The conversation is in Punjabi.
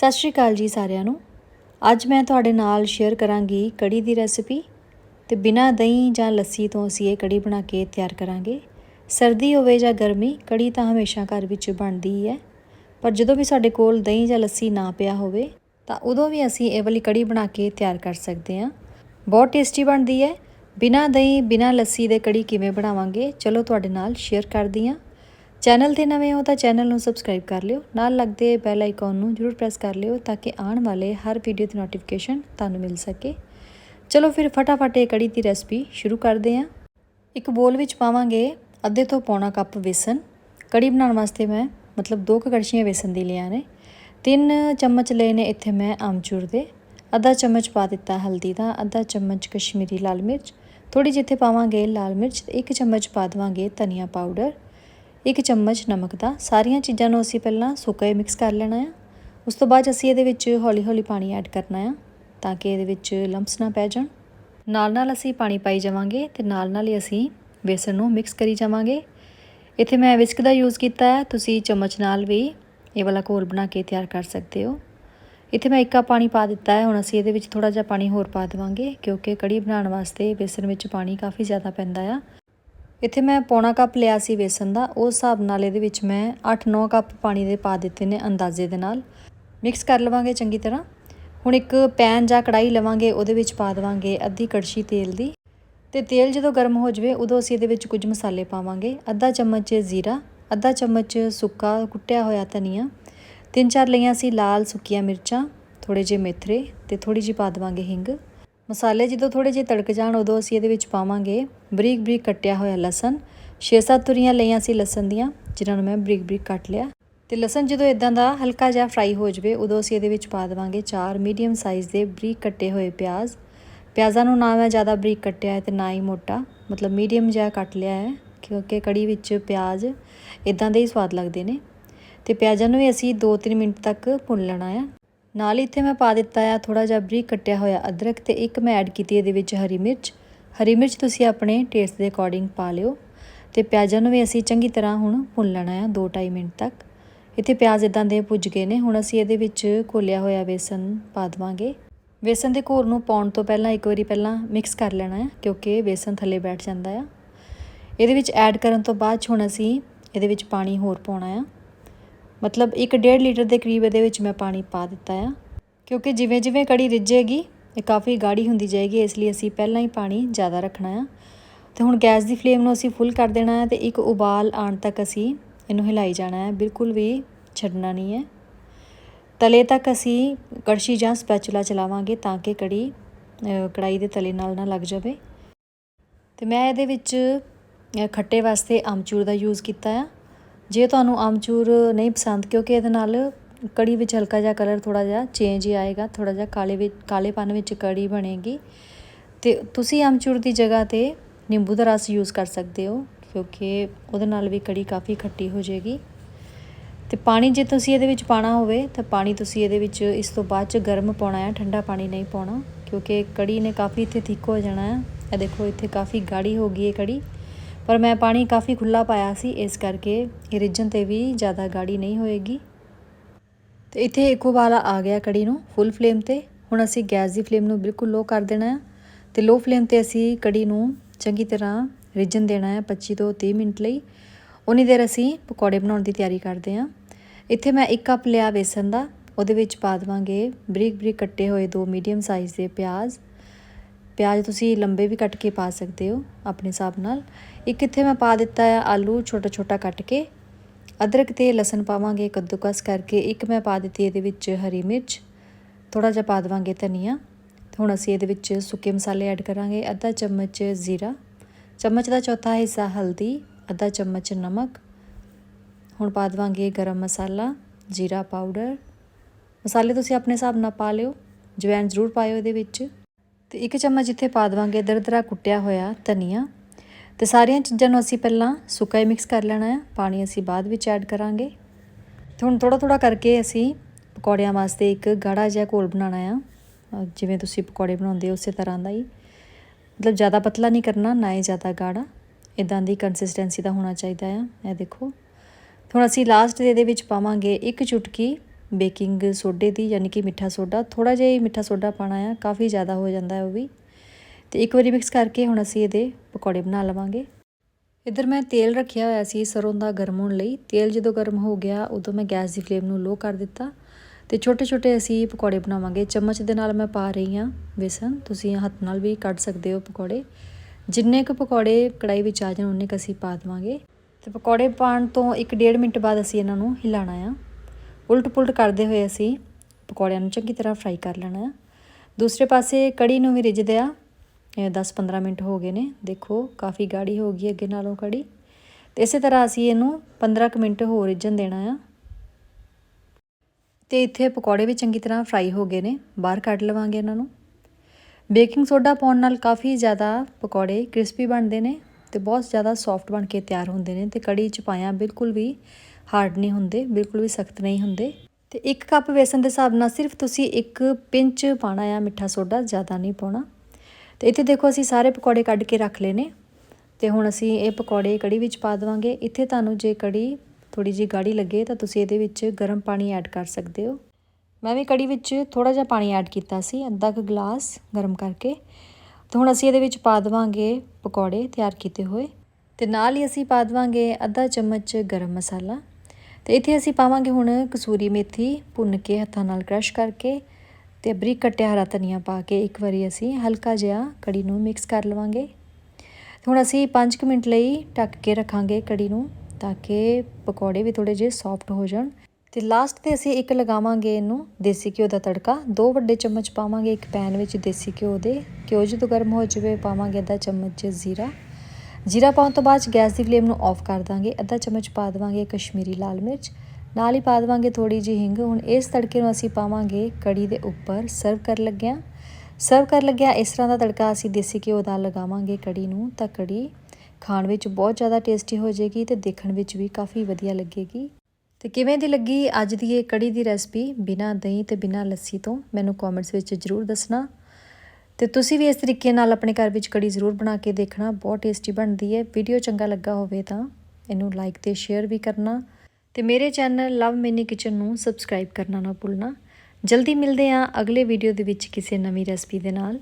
ਸਤਿ ਸ਼੍ਰੀ ਅਕਾਲ ਜੀ ਸਾਰਿਆਂ ਨੂੰ। ਅੱਜ ਮੈਂ ਤੁਹਾਡੇ ਨਾਲ ਸ਼ੇਅਰ ਕਰਾਂਗੀ ਕੜੀ ਦੀ ਰੈਸਿਪੀ ਤੇ ਬਿਨਾਂ ਦਹੀਂ ਜਾਂ ਲੱਸੀ ਤੋਂ ਅਸੀਂ ਇਹ ਕੜੀ ਬਣਾ ਕੇ ਤਿਆਰ ਕਰਾਂਗੇ। ਸਰਦੀ ਹੋਵੇ ਜਾਂ ਗਰਮੀ, ਕੜੀ ਤਾਂ ਹਮੇਸ਼ਾ ਘਰ ਵਿੱਚ ਬਣਦੀ ਹੀ ਹੈ। ਪਰ ਜਦੋਂ ਵੀ ਸਾਡੇ ਕੋਲ ਦਹੀਂ ਜਾਂ ਲੱਸੀ ਨਾ ਪਿਆ ਹੋਵੇ, ਤਾਂ ਉਦੋਂ ਵੀ ਅਸੀਂ ਇਹ ਵਾਲੀ ਕੜੀ ਬਣਾ ਕੇ ਤਿਆਰ ਕਰ ਸਕਦੇ ਹਾਂ। ਬਹੁਤ ਟੇਸਟੀ ਬਣਦੀ ਹੈ। ਬਿਨਾਂ ਦਹੀਂ, ਬਿਨਾਂ ਲੱਸੀ ਦੇ ਕੜੀ ਕਿਵੇਂ ਬਣਾਵਾਂਗੇ, ਚਲੋ ਤੁਹਾਡੇ ਨਾਲ ਸ਼ੇਅਰ ਕਰਦੀ ਹਾਂ। ਚੈਨਲ ਤੇ ਨਵੇਂ ਹੋ ਤਾਂ ਚੈਨਲ ਨੂੰ ਸਬਸਕ੍ਰਾਈਬ ਕਰ ਲਿਓ। ਨਾਲ ਲੱਗਦੇ ਬੈਲ ਆਈਕਨ ਨੂੰ ਜਰੂਰ ਪ੍ਰੈਸ ਕਰ ਲਿਓ ਤਾਂ ਕਿ ਆਉਣ ਵਾਲੇ ਹਰ ਵੀਡੀਓ ਦੀ ਨੋਟੀਫਿਕੇਸ਼ਨ ਤੁਹਾਨੂੰ ਮਿਲ ਸਕੇ। ਚਲੋ ਫਿਰ ਫਟਾਫਟ ਇਹ ਕੜੀ ਦੀ ਰੈਸਪੀ ਸ਼ੁਰੂ ਕਰਦੇ ਹਾਂ। ਇੱਕ ਬੋਲ ਵਿੱਚ ਪਾਵਾਂਗੇ ਅੱਧੇ ਤੋਂ ਪੌਣਾ ਕੱਪ ਵੇਸਣ। ਕੜੀ ਬਣਾਉਣ ਵਾਸਤੇ ਮੈਂ ਮਤਲਬ ਦੋ ਕੁ ਕੜਛੀਆਂ ਵੇਸਣ ਦੀ ਲਿਆ ਨੇ। ਤਿੰਨ ਚਮਚ ਲਏ ਨੇ ਇੱਥੇ ਮੈਂ ਆਮਚੂਰ ਦੇ। ਅੱਧਾ ਚਮਚ ਪਾ ਦਿੱਤਾ ਹਲਦੀ ਦਾ, ਅੱਧਾ ਚਮਚ ਕਸ਼ਮੀਰੀ ਲਾਲ ਮਿਰਚ। ਥੋੜੀ ਜਿੱਥੇ ਪਾਵਾਂਗੇ ਲਾਲ ਮਿਰਚ ਤੇ ਇੱਕ ਚਮਚ ਪਾ ਦੇਵਾਂਗੇ ਧਨੀਆ ਪਾਊਡਰ। ਇੱਕ ਚਮਚ ਨਮਕ ਦਾ। ਸਾਰੀਆਂ ਚੀਜ਼ਾਂ ਨੂੰ ਅਸੀਂ ਪਹਿਲਾਂ ਸੁੱਕਾ ਹੀ ਮਿਕਸ ਕਰ ਲੈਣਾ ਆ। ਉਸ ਤੋਂ ਬਾਅਦ ਅਸੀਂ ਇਹਦੇ ਵਿੱਚ ਹੌਲੀ-ਹੌਲੀ ਪਾਣੀ ਐਡ ਕਰਨਾ ਆ, ਤਾਂ ਕਿ ਇਹਦੇ ਵਿੱਚ ਲੰਪਸ ਨਾ ਪੈ ਜਾਣ। ਨਾਲ ਨਾਲ ਅਸੀਂ ਪਾਣੀ ਪਾਈ ਜਾਵਾਂਗੇ ਤੇ ਨਾਲ ਨਾਲ ਹੀ ਅਸੀਂ ਬੇਸਨ ਨੂੰ ਮਿਕਸ ਕਰੀ ਜਾਵਾਂਗੇ। ਇੱਥੇ ਮੈਂ ਵਿਸਕ ਦਾ ਯੂਜ਼ ਕੀਤਾ ਹੈ ਤੁਸੀਂ ਚਮਚ ਨਾਲ ਵੀ ਇਹ ਵਾਲਾ ਘੋਲ ਬਣਾ ਕੇ ਤਿਆਰ ਕਰ ਸਕਦੇ ਹੋ। ਇੱਥੇ ਮੈਂ ਇੱਕ ਪਾਣੀ ਪਾ ਦਿੱਤਾ ਹੈ। ਹੁਣ ਅਸੀਂ ਇਹਦੇ ਵਿੱਚ ਥੋੜਾ ਜਿਹਾ ਪਾਣੀ ਹੋਰ ਪਾ ਦੇਵਾਂਗੇ, ਕਿਉਂਕਿ ਕੜੀ ਬਣਾਉਣ ਵਾਸਤੇ ਬੇਸਨ ਵਿੱਚ ਪਾਣੀ ਕਾਫੀ ਜ਼ਿਆਦਾ ਪੈਂਦਾ ਆ। ਇੱਥੇ ਮੈਂ ਪੌਣਾ ਕੱਪ ਲਿਆ ਸੀ ਵੇਸਣ ਦਾ। ਉਸ ਹਿਸਾਬ ਨਾਲ ਇਹਦੇ ਵਿੱਚ ਮੈਂ 8-9 ਕੱਪ ਪਾਣੀ ਦੇ ਪਾ ਦਿੱਤੇ ਨੇ ਅੰਦਾਜ਼ੇ ਦੇ ਨਾਲ। ਮਿਕਸ ਕਰ ਲਵਾਂਗੇ ਚੰਗੀ ਤਰ੍ਹਾਂ। ਹੁਣ ਇੱਕ ਪੈਨ ਜਾਂ ਕੜਾਈ ਲਵਾਂਗੇ, ਉਹਦੇ ਵਿੱਚ ਪਾ ਦੇਵਾਂਗੇ ਅੱਧੀ ਕੜਛੀ ਤੇਲ ਦੀ। ਤੇ ਤੇਲ ਜਦੋਂ ਗਰਮ ਹੋ ਜਾਵੇ, ਉਦੋਂ ਅਸੀਂ ਇਹਦੇ ਵਿੱਚ ਕੁਝ ਮਸਾਲੇ ਪਾਵਾਂਗੇ। ਅੱਧਾ ਚਮਚ ਜ਼ੀਰਾ, ਅੱਧਾ ਚਮਚ ਸੁੱਕਾ ਕੁੱਟਿਆ ਹੋਇਆ ਧਨੀਆ, ਤਿੰਨ ਚਾਰ ਲਈਆਂ ਸੀ ਲਾਲ ਸੁੱਕੀਆਂ ਮਿਰਚਾਂ ਥੋੜੇ ਜਿਹੇ ਮੇਥਰੇ ਤੇ ਥੋੜੀ ਜਿਹੀ ਪਾ ਦੇਵਾਂਗੇ ਹਿੰਗ। ਮਸਾਲੇ ਜਦੋਂ ਥੋੜੇ ਜਿਹੇ ਤੜਕ ਜਾਣ, ਉਦੋਂ ਅਸੀਂ ਇਹਦੇ ਵਿੱਚ ਪਾਵਾਂਗੇ ਬਰੀਕ ਬਰੀਕ ਕੱਟਿਆ ਹੋਇਆ ਲਸਣ। 6-7 ਤੁਰੀਆਂ ਲਈਆਂ ਸੀ ਲਸਣ ਦੀਆਂ, ਜਿਨ੍ਹਾਂ ਨੂੰ ਮੈਂ ਬਰੀਕ ਬਰੀਕ ਕੱਟ ਲਿਆ। ਤੇ ਲਸਣ ਜਦੋਂ ਇਦਾਂ ਦਾ ਹਲਕਾ ਜਿਹਾ ਫਰਾਈ ਹੋ ਜਾਵੇ, ਉਦੋਂ ਅਸੀਂ ਇਹਦੇ ਵਿੱਚ ਪਾ ਦੇਵਾਂਗੇ 4 ਮੀਡੀਅਮ ਸਾਈਜ਼ ਦੇ ਬਰੀਕ ਕੱਟੇ ਹੋਏ ਪਿਆਜ਼। ਪਿਆਜ਼ਾਂ ਨੂੰ ਨਾ ਮੈਂ ਜ਼ਿਆਦਾ ਬਰੀਕ ਕੱਟਿਆ ਹੈ ਤੇ ਨਾ ਹੀ ਮੋਟਾ, ਮਤਲਬ ਮੀਡੀਅਮ ਜਿਹਾ ਕੱਟ ਲਿਆ ਹੈ, ਕਿਉਂਕਿ ਕੜੀ ਵਿੱਚ ਪਿਆਜ਼ ਇਦਾਂ ਦੇ ਹੀ ਸਵਾਦ ਲੱਗਦੇ ਨੇ। ਤੇ ਪਿਆਜ਼ਾਂ ਨੂੰ ਵੀ ਅਸੀਂ 2-3 ਮਿੰਟ ਤੱਕ ਭੁੰਨ ਲੈਣਾ ਆ ਨਾਲ ਹੀ ਇੱਥੇ ਮੈਂ ਪਾ ਦਿੱਤਾ ਆ ਥੋੜਾ ਜਿਹਾ ਬਰੀਕ ਕੱਟਿਆ ਹੋਇਆ ਅਦਰਕ ਤੇ ਇੱਕ ਮੈਂ ਐਡ ਕੀਤੀ ਇਹਦੇ ਵਿੱਚ ਹਰੀ ਮਿਰਚ। ਹਰੀ ਮਿਰਚ ਤੁਸੀਂ ਆਪਣੇ ਟੇਸਟ ਦੇ ਅਕੋਰਡਿੰਗ ਪਾ ਲਿਓ ਤੇ ਪਿਆਜ਼ਾਂ ਨੂੰ ਵੀ ਅਸੀਂ ਚੰਗੀ ਤਰ੍ਹਾਂ ਹੁਣ ਭੁੰਨ ਲੈਣਾ ਆ 2-2.5 ਮਿੰਟ ਤੱਕ। ਇੱਥੇ ਪਿਆਜ਼ ਇਦਾਂ ਦੇ ਭੁੱਜ ਗਏ ਨੇ, ਹੁਣ ਅਸੀਂ ਇਹਦੇ ਵਿੱਚ ਘੋਲਿਆ ਹੋਇਆ ਵੇਸਣ ਪਾ ਦਵਾਂਗੇ। ਵੇਸਣ ਦੇ ਘੋਰ ਨੂੰ ਪਾਉਣ ਤੋਂ ਪਹਿਲਾਂ ਇੱਕ ਵਾਰੀ ਪਹਿਲਾਂ ਮਿਕਸ ਕਰ ਲੈਣਾ ਹੈ ਕਿਉਂਕਿ ਵੇਸਣ ਥੱਲੇ ਬੈਠ ਜਾਂਦਾ ਆ। ਇਹਦੇ ਵਿੱਚ ਐਡ ਕਰਨ ਤੋਂ ਬਾਅਦ ਹੁਣ ਅਸੀਂ ਇਹਦੇ ਵਿੱਚ ਪਾਣੀ ਹੋਰ ਪਾਉਣਾ ਆ। ਮਤਲਬ 1.5 ਲੀਟਰ ਦੇ ਕਰੀਬ ਇਹਦੇ ਵਿੱਚ ਮੈਂ ਪਾਣੀ ਪਾ ਦਿੱਤਾ ਆ। ਕਿਉਂਕਿ ਜਿਵੇਂ ਜਿਵੇਂ ਕੜੀ ਰਿੱਝੇਗੀ, ਇਹ ਕਾਫੀ ਗਾੜੀ ਹੁੰਦੀ ਜਾਏਗੀ, ਇਸ ਲਈ ਅਸੀਂ ਪਹਿਲਾਂ ਹੀ ਪਾਣੀ ਜ਼ਿਆਦਾ ਰੱਖਣਾ ਆ। ਤੇ ਹੁਣ ਗੈਸ ਦੀ ਫਲੇਮ ਨੂੰ ਅਸੀਂ ਫੁੱਲ ਕਰ ਦੇਣਾ ਹੈ ਤੇ ਇੱਕ ਉਬਾਲ ਆਉਣ ਤੱਕ ਅਸੀਂ ਇਹਨੂੰ ਹਿਲਾਈ ਜਾਣਾ ਹੈ ਬਿਲਕੁਲ ਵੀ ਛੱਡਣਾ ਨਹੀਂ ਹੈ। ਤਲੇ ਤੱਕ ਅਸੀਂ ਕੜਛੀ ਜਾਂ ਸਪੈਚੂਲਾ ਚਲਾਵਾਂਗੇ ਤਾਂ ਕਿ ਕੜੀ ਕੜਾਈ ਦੇ ਤਲੇ ਨਾਲ ਨਾ ਲੱਗ ਜਾਵੇ। ਤੇ ਮੈਂ ਇਹਦੇ ਵਿੱਚ ਖੱਟੇ ਵਾਸਤੇ ਅਮਚੂਰ ਦਾ ਯੂਜ਼ ਕੀਤਾ ਆ। ਜੇ ਤੁਹਾਨੂੰ ਆਮਚੂਰ ਨਹੀਂ ਪਸੰਦ, ਕਿਉਂਕਿ ਇਹਦੇ ਨਾਲ ਕੜੀ ਵਿੱਚ ਹਲਕਾ ਜਿਹਾ ਕਲਰ ਥੋੜਾ ਜਿਹਾ ਚੇਂਜ ਹੀ ਆਏਗਾ ਥੋੜਾ ਜਿਹਾ ਕਾਲੇ ਵਿੱਚ, ਕਾਲੇਪਨ ਵਿੱਚ ਕੜੀ ਬਣੇਗੀ। ਤੇ ਤੁਸੀਂ ਆਮਚੂਰ ਦੀ ਜਗ੍ਹਾ ਤੇ ਨਿੰਬੂ ਦਾ ਰਸ ਯੂਜ਼ ਕਰ ਸਕਦੇ ਹੋ, ਕਿਉਂਕਿ ਉਹਦੇ ਨਾਲ ਵੀ ਕੜੀ ਕਾਫੀ ਖੱਟੀ ਹੋ ਜਾਏਗੀ। ਤੇ ਪਾਣੀ ਜੇ ਤੁਸੀਂ ਇਹਦੇ ਵਿੱਚ ਪਾਣਾ ਹੋਵੇ, ਤਾਂ ਪਾਣੀ ਤੁਸੀਂ ਇਹਦੇ ਵਿੱਚ ਇਸ ਤੋਂ ਬਾਅਦ ਚ ਗਰਮ ਪਾਉਣਾ ਹੈ, ਠੰਡਾ ਪਾਣੀ ਨਹੀਂ ਪਾਉਣਾ, ਕਿਉਂਕਿ ਕੜੀ ਨੇ ਕਾਫੀ ਇੱਥੇ ਥਿੱਕ ਹੋ ਜਾਣਾ ਹੈ। ਇਹ ਦੇਖੋ, ਇੱਥੇ ਕਾਫੀ ਗਾੜੀ ਹੋ ਗਈ ਹੈ ਕੜੀ। ਪਰ ਮੈਂ ਪਾਣੀ ਕਾਫੀ ਖੁੱਲਾ ਪਾਇਆ ਸੀ, ਇਸ ਕਰਕੇ ਇਹ ਰਿੱਝਣ ਤੇ ਵੀ ਜ਼ਿਆਦਾ ਗਾੜੀ ਨਹੀਂ ਹੋਏਗੀ। ਤੇ ਇੱਥੇ ਇੱਕ ਉਬਾਲਾ ਆ ਗਿਆ ਕੜੀ ਨੂੰ ਫੁੱਲ ਫਲੇਮ ਤੇ। ਹੁਣ ਅਸੀਂ ਗੈਸ ਦੀ ਫਲੇਮ ਨੂੰ ਬਿਲਕੁਲ ਲੋ ਕਰ ਦੇਣਾ ਹੈ ਤੇ ਲੋ ਫਲੇਮ ਤੇ ਅਸੀਂ ਕੜੀ ਨੂੰ ਚੰਗੀ ਤਰ੍ਹਾਂ ਰਿੱਝਣ ਦੇਣਾ ਹੈ 25 ਤੋਂ 30 ਮਿੰਟ ਲਈ। ਉਨੀ ਦੇਰ ਅਸੀਂ ਪਕੌੜੇ ਬਣਾਉਣ ਦੀ ਤਿਆਰੀ ਕਰਦੇ ਹਾਂ। ਇੱਥੇ ਮੈਂ 1 ਕੱਪ ਲਿਆ ਵੇਸਣ ਦਾ, ਉਹਦੇ ਵਿੱਚ ਪਾ ਦਵਾਂਗੇ ਬਰੀਕ ਬਰੀਕ ਕੱਟੇ ਹੋਏ ਦੋ ਮੀਡੀਅਮ ਸਾਈਜ਼ ਦੇ ਪਿਆਜ਼। ਪਿਆਜ਼ ਤੁਸੀਂ ਲੰਬੇ ਵੀ ਕੱਟ ਕੇ ਪਾ ਸਕਦੇ ਹੋ ਆਪਣੇ ਹਿਸਾਬ ਨਾਲ। ਇੱਕ ਇੱਥੇ ਮੈਂ ਪਾ ਦਿੱਤਾ ਹੈ ਆਲੂ ਛੋਟਾ ਛੋਟਾ ਕੱਟ ਕੇ। ਅਦਰਕ ਤੇ ਲਸਣ ਪਾਵਾਂਗੇ ਕੱਦੂਕਸ ਕਰਕੇ। ਇੱਕ ਮੈਂ ਪਾ ਦਿੱਤੀ ਇਹਦੇ ਵਿੱਚ ਹਰੀ ਮਿਰਚ ਥੋੜਾ ਜਿਹਾ ਪਾ ਦਵਾਂਗੇ ਧਨੀਆ। ਹੁਣ ਅਸੀਂ ਇਹਦੇ ਵਿੱਚ ਸੁੱਕੇ ਮਸਾਲੇ ਐਡ ਕਰਾਂਗੇ। ਅੱਧਾ ਚਮਚ ਜ਼ੀਰਾ, ਚਮਚ ਦਾ ਚੌਥਾ ਹਿੱਸਾ ਹਲਦੀ, ਅੱਧਾ ਚਮਚ ਨਮਕ। ਹੁਣ ਪਾ ਦਵਾਂਗੇ ਗਰਮ ਮਸਾਲਾ, ਜੀਰਾ ਪਾਊਡਰ। ਮਸਾਲੇ ਤੁਸੀਂ ਆਪਣੇ ਹਿਸਾਬ ਨਾਲ ਪਾ ਲਿਓ। ਜਵੈਣ ਜ਼ਰੂਰ ਪਾਇਓ ਇਹਦੇ ਵਿੱਚ। ਤੇ ਇੱਕ ਚਮਚ ਇੱਥੇ ਪਾ ਦਵਾਂਗੇ ਦਰਦਰਾ ਕੁੱਟਿਆ ਹੋਇਆ ਧਨੀਆ। ਤੇ ਸਾਰੀਆਂ ਚੀਜ਼ਾਂ ਨੂੰ ਅਸੀਂ ਪਹਿਲਾਂ ਸੁੱਕਾ ਹੀ ਮਿਕਸ ਕਰ ਲੈਣਾ ਹੈ। ਪਾਣੀ ਅਸੀਂ ਬਾਅਦ ਵਿੱਚ ਐਡ ਕਰਾਂਗੇ। ਤੇ ਹੁਣ ਥੋੜਾ ਥੋੜਾ ਕਰਕੇ ਅਸੀਂ ਪਕੌੜਿਆਂ ਵਾਸਤੇ ਇੱਕ ਗਾੜਾ ਜਿਹਾ ਘੋਲ ਬਣਾਉਣਾ ਆ। ਜਿਵੇਂ ਤੁਸੀਂ ਪਕੌੜੇ ਬਣਾਉਂਦੇ ਹੋ ਉਸੇ ਤਰ੍ਹਾਂ ਦਾ ਹੀ। ਮਤਲਬ ਜ਼ਿਆਦਾ ਪਤਲਾ ਨਹੀਂ ਕਰਨਾ, ਨਾ ਹੀ ਜ਼ਿਆਦਾ ਗਾੜਾ। ਇਦਾਂ ਦੀ ਕੰਸਿਸਟੈਂਸੀ ਦਾ ਹੋਣਾ ਚਾਹੀਦਾ ਆ। ਇਹ ਦੇਖੋ। ਹੁਣ ਅਸੀਂ ਲਾਸਟ ਦੇ ਇਹਦੇ ਵਿੱਚ ਪਾਵਾਂਗੇ ਇੱਕ ਚੁਟਕੀ ਬੇਕਿੰਗ ਸੋਡੇ ਦੀ ਯਾਨੀ ਕਿ ਮਿੱਠਾ ਸੋਡਾ ਥੋੜਾ ਜਿਹਾ ਹੀ ਮਿੱਠਾ ਸੋਡਾ ਪਾਣਾ ਆ, ਕਾਫੀ ਜ਼ਿਆਦਾ ਹੋ ਜਾਂਦਾ ਹੈ ਉਹ ਵੀ। ਤੇ ਇੱਕ ਵਾਰੀ ਮਿਕਸ ਕਰਕੇ ਹੁਣ ਅਸੀਂ ਇਹਦੇ ਪਕੌੜੇ ਬਣਾ ਲਵਾਂਗੇ। ਇੱਧਰ ਮੈਂ ਤੇਲ ਰੱਖਿਆ ਹੋਇਆ ਸੀ ਸਰੋਂ ਦਾ ਗਰਮ ਹੋਣ ਲਈ। ਤੇਲ ਜਦੋਂ ਗਰਮ ਹੋ ਗਿਆ, ਉਦੋਂ ਮੈਂ ਗੈਸ ਦੀ ਫਲੇਮ ਨੂੰ ਲੋ ਕਰ ਦਿੱਤਾ। ਤੇ ਛੋਟੇ ਛੋਟੇ ਅਸੀਂ ਪਕੌੜੇ ਬਣਾਵਾਂਗੇ। ਚਮਚ ਦੇ ਨਾਲ ਮੈਂ ਪਾ ਰਹੀ ਹਾਂ ਬੇਸਨ ਤੁਸੀਂ ਹੱਥ ਨਾਲ ਵੀ ਕੱਢ ਸਕਦੇ ਹੋ ਪਕੌੜੇ। ਜਿੰਨੇ ਕੁ ਪਕੌੜੇ ਕੜਾਈ ਵਿੱਚ ਆ ਜਾਣ, ਉਨੇ ਕੁ ਅਸੀਂ ਪਾ ਦੇਵਾਂਗੇ। ਤੇ ਪਕੌੜੇ ਪਾਣ ਤੋਂ 1.5 ਮਿੰਟ ਬਾਅਦ ਅਸੀਂ ਇਹਨਾਂ ਨੂੰ ਹਿਲਾਣਾ ਆ। ਉਲਟ ਪੁਲਟ ਕਰਦੇ ਹੋਏ ਅਸੀਂ ਪਕੌੜਿਆਂ ਨੂੰ ਚੰਗੀ ਤਰ੍ਹਾਂ ਫਰਾਈ ਕਰ ਲੈਣਾ ਆ ਦੂਸਰੇ ਪਾਸੇ ਕੜੀ ਨੂੰ ਵੀ ਰਿੱਝਦੇ ਆ। 10-15 ਮਿੰਟ ਹੋ ਗਏ ਨੇ। ਦੇਖੋ, ਕਾਫੀ ਗਾੜੀ ਹੋ ਗਈ ਅੱਗੇ ਨਾਲੋਂ ਕੜੀ। ਤੇ ਇਸੇ ਤਰ੍ਹਾਂ ਅਸੀਂ ਇਹਨੂੰ 15 ਕੁ ਮਿੰਟ ਹੋਰ ਰਿੱਝਣ ਦੇਣਾ ਆ। ਤੇ ਇੱਥੇ ਪਕੌੜੇ ਵੀ ਚੰਗੀ ਤਰ੍ਹਾਂ ਫਰਾਈ ਹੋ ਗਏ ਨੇ। ਬਾਹਰ ਕੱਢ ਲਵਾਂਗੇ ਇਹਨਾਂ ਨੂੰ। ਬੇਕਿੰਗ ਸੋਡਾ ਪਾਉਣ ਨਾਲ ਕਾਫੀ ਜ਼ਿਆਦਾ ਪਕੌੜੇ ਕ੍ਰਿਸਪੀ ਬਣਦੇ ਨੇ ਤੇ ਬਹੁਤ ਜ਼ਿਆਦਾ ਸੌਫਟ ਬਣ ਕੇ ਤਿਆਰ ਹੁੰਦੇ ਨੇ ਤੇ ਕੜੀ ਚ ਪਾਇਆ ਬਿਲਕੁਲ ਵੀ ਹਾਰਡ ਨਹੀਂ ਹੁੰਦੇ, ਬਿਲਕੁਲ ਵੀ ਸਖਤ ਨਹੀਂ ਹੁੰਦੇ। ਤੇ ਇੱਕ ਕੱਪ ਵੇਸਣ ਦੇ ਹਿਸਾਬ ਨਾਲ ਸਿਰਫ ਤੁਸੀਂ ਇੱਕ ਪਿੰਚ ਪਾਣਾ ਆ ਮਿੱਠਾ ਸੋਡਾ, ਜ਼ਿਆਦਾ ਨਹੀਂ ਪਾਉਣਾ। ਤੇ ਇੱਥੇ ਦੇਖੋ ਅਸੀਂ ਸਾਰੇ ਪਕੌੜੇ ਕੱਢ ਕੇ ਰੱਖ ਲਏ ਨੇ। ਤੇ ਹੁਣ ਅਸੀਂ ਇਹ ਪਕੌੜੇ ਕੜੀ ਵਿੱਚ ਪਾ ਦੇਵਾਂਗੇ। ਇੱਥੇ ਤੁਹਾਨੂੰ ਜੇ ਕੜੀ ਥੋੜੀ ਜਿਹੀ ਗਾੜੀ ਲੱਗੇ ਤਾਂ ਤੁਸੀਂ ਇਹਦੇ ਵਿੱਚ ਗਰਮ ਪਾਣੀ ਐਡ ਕਰ ਸਕਦੇ ਹੋ। ਮੈਂ ਵੀ ਕੜੀ ਵਿੱਚ ਥੋੜਾ ਜਿਹਾ ਪਾਣੀ ਐਡ ਕੀਤਾ ਸੀ, ਅੱਧਾ ਕੁ ਗਲਾਸ ਗਰਮ ਕਰਕੇ। ਤੇ ਹੁਣ ਅਸੀਂ ਇਹਦੇ ਵਿੱਚ ਪਾ ਦੇਵਾਂਗੇ ਪਕੌੜੇ ਤਿਆਰ ਕੀਤੇ ਹੋਏ। ਤੇ ਨਾਲ ਹੀ ਅਸੀਂ ਪਾ ਦੇਵਾਂਗੇ ਅੱਧਾ ਚਮਚ ਗਰਮ ਮਸਾਲਾ। ਤੇ ਇੱਥੇ ਅਸੀਂ ਪਾਵਾਂਗੇ ਹੁਣ ਕਸੂਰੀ ਮੇਥੀ ਭੁੰਨ ਕੇ ਹੱਥਾਂ ਨਾਲ ਕ੍ਰਸ਼ ਕਰਕੇ ਤੇ ਬਰੀਕ ਕੱਟਿਆ ਹਰਾ ਧਨੀਆ ਪਾ ਕੇ ਇੱਕ ਵਾਰੀ ਅਸੀਂ ਹਲਕਾ ਜਿਹਾ ਕੜੀ ਨੂੰ ਮਿਕਸ ਕਰ ਲਵਾਂਗੇ। ਹੁਣ ਅਸੀਂ 5 ਮਿੰਟ ਲਈ ਢੱਕ ਕੇ ਰੱਖਾਂਗੇ ਕੜੀ ਨੂੰ ਤਾਂ ਕਿ ਪਕੌੜੇ ਵੀ ਥੋੜੇ ਜਿਹੇ ਸੌਫਟ ਹੋ ਜਾਣ। ਤੇ ਲਾਸਟ ਤੇ ਅਸੀਂ ਇੱਕ ਲਗਾਵਾਂਗੇ ਇਹਨੂੰ ਦੇਸੀ ਘਿਓ ਦਾ ਤੜਕਾ। ਦੋ ਵੱਡੇ ਚਮਚ ਪਾਵਾਂਗੇ ਇੱਕ ਪੈਨ ਵਿੱਚ ਦੇਸੀ ਘਿਓ ਦੇ। ਘਿਓ ਜਦੋਂ ਗਰਮ ਹੋ ਜਾਵੇ ਪਾਵਾਂਗੇ ਅੱਧਾ ਚਮਚ ਜ਼ੀਰਾ। ਜੀਰਾ ਪਾਉਣ ਤੋਂ ਬਾਅਦ ਗੈਸ ਦੀ ਫਲੇਮ ਨੂੰ ਆਫ ਕਰ ਦਾਂਗੇ। ਅੱਧਾ ਚਮਚ ਪਾ ਦੇਵਾਂਗੇ ਕਸ਼ਮੀਰੀ ਲਾਲ ਮਿਰਚ। ਨਾਲ ਹੀ ਪਾ ਦੇਵਾਂਗੇ ਥੋੜੀ ਜਿਹੀ ਹਿੰਗ। ਹੁਣ ਇਸ ਤੜਕੇ ਨੂੰ ਅਸੀਂ ਪਾਵਾਂਗੇ ਕੜੀ ਦੇ ਉੱਪਰ ਸਰਵ ਕਰਨ ਲੱਗਿਆਂ। ਸਰਵ ਕਰਨ ਲੱਗਿਆ ਇਸ ਤਰ੍ਹਾਂ ਦਾ ਤੜਕਾ ਅਸੀਂ ਦੇਸੀ ਘਿਓ ਦਾ ਲਗਾਵਾਂਗੇ ਕੜੀ ਨੂੰ। ਤਾਂ ਕੜੀ ਖਾਣ ਵਿੱਚ ਬਹੁਤ ਜ਼ਿਆਦਾ ਟੇਸਟੀ ਹੋ ਜਾਏਗੀ ਤੇ ਦੇਖਣ ਵਿੱਚ ਵੀ ਕਾਫੀ ਵਧੀਆ ਲੱਗੇਗੀ। ਤੇ ਕਿਵੇਂ ਦੀ ਲੱਗੀ ਅੱਜ ਦੀ ਇਹ ਕੜੀ ਦੀ ਰੈਸਪੀ? ਬਿਨਾ ਦਹੀਂ ਤੇ ਬਿਨਾ ਲੱਸੀ ਤੋਂ ਮੈਨੂੰ ਕਮੈਂਟਸ ਵਿੱਚ ਜ਼ਰੂਰ ਦੱਸਣਾ। ਤੇ ਤੁਸੀਂ ਵੀ ਇਸ ਤਰੀਕੇ ਨਾਲ ਆਪਣੇ ਘਰ ਵਿੱਚ ਕੜੀ ਜ਼ਰੂਰ ਬਣਾ ਕੇ ਦੇਖਣਾ, ਬਹੁਤ ਟੇਸਟੀ ਬਣਦੀ ਹੈ। ਵੀਡੀਓ ਚੰਗਾ ਲੱਗਾ ਹੋਵੇ ਤਾਂ ਇਹਨੂੰ ਲਾਈਕ ਤੇ ਸ਼ੇਅਰ ਵੀ ਕਰਨਾ ਤੇ ਮੇਰੇ ਚੈਨਲ ਲਵ ਮਿਨੀ ਕਿਚਨ ਨੂੰ ਸਬਸਕ੍ਰਾਈਬ ਕਰਨਾ ਨਾ ਭੁੱਲਣਾ। ਜਲਦੀ ਮਿਲਦੇ ਹਾਂ ਅਗਲੇ ਵੀਡੀਓ ਦੇ ਵਿੱਚ ਕਿਸੇ ਨਵੀਂ ਰੈਸਪੀ ਦੇ ਨਾਲ।